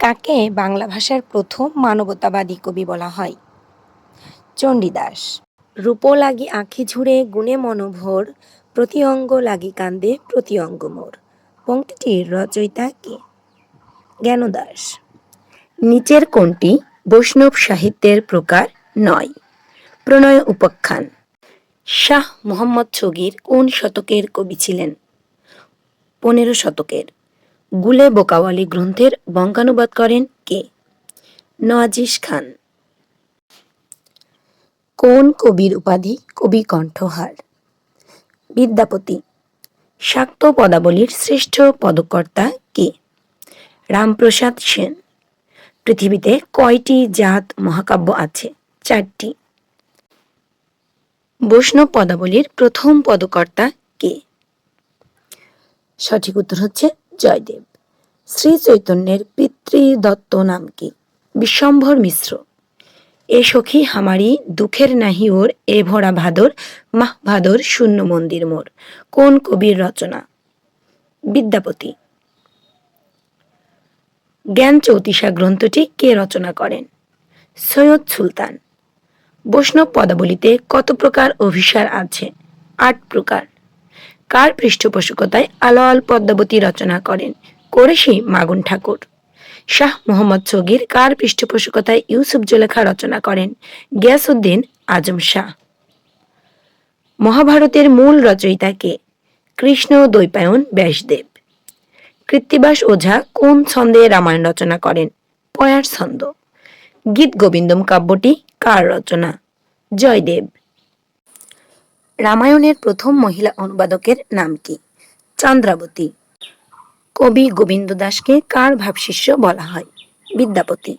কাকে বাংলা ভাষার প্রথম মানবতাবাদী কবি বলা হয়? চণ্ডীদাস। রূপ লাগি আঁখি ঝুড়ে, গুণে মনোভর প্রতি অঙ্গ লাগি কান্দে প্রতি অঙ্গ মোর। পংক্তিটির রচয়িতা কে? জ্ঞানদাস। নিচের কোনটি বৈষ্ণব সাহিত্যের প্রকার নয়। প্রণয় উপাখ্যান। শাহ মোহাম্মদ ছগির কোন শতকের কবি ছিলেন? পনেরো শতকের। গুলে বোকাওয়ালি গ্রন্থের বঙ্গানুবাদ করেন কে? নওয়াজিস খান। কোন কবির উপাধি কবি কণ্ঠহার? বিদ্যাপতি। শাক্ত পদাবলীর শ্রেষ্ঠ পদকর্তা কে? রামপ্রসাদ সেন। পৃথিবীতে কয়টি জাত মহাকাব্য আছে? চারটি। বৈষ্ণব পদাবলীর প্রথম পদকর্তা কে? সঠিক উত্তর হচ্ছে জয়দেব। শ্রী চৈতন্যের পিতৃদত্ত নাম কি? বিশ্বম্ভর মিশ্র। এ সখী হামারি দুঃখের নাহি ওর, এ ভরা ভাদর, মাহ ভাদর শূন্য মন্দির মোর। কোন কবির রচনা? বিদ্যাপতি। জ্ঞান চৌতিসা গ্রন্থটি কে রচনা করেন? সৈয়দ সুলতান। বৈষ্ণব পদাবলিতে কত প্রকার অভিসার আছে? আট প্রকার। কার পৃষ্ঠপোষকতায় আলোয়াল পদ্মাবতী রচনা করেন? কোরেশি মাগুন ঠাকুর। শাহ মোহাম্মদ সগির কার পৃষ্ঠপোষকতায় ইউসুফ জুলেখা রচনা করেন? গিয়াসউদ্দিন আজম শাহ। মহাভারতের মূল রচয়িতা কে? কৃষ্ণ দ্বৈপায়ন ব্যাসদেব। কৃত্তিবাস ওঝা কোন ছন্দে রামায়ণ রচনা করেন? পয়ার ছন্দ। গীত গোবিন্দম কাব্যটি কার রচনা? জয়দেব। রামায়ণের প্রথম মহিলা অনুবাদকের নাম কি? চন্দ্রাবতী। কবি গোবিন্দ দাসকে কার ভাবশিষ্য বলা হয়? বিদ্যাপতি।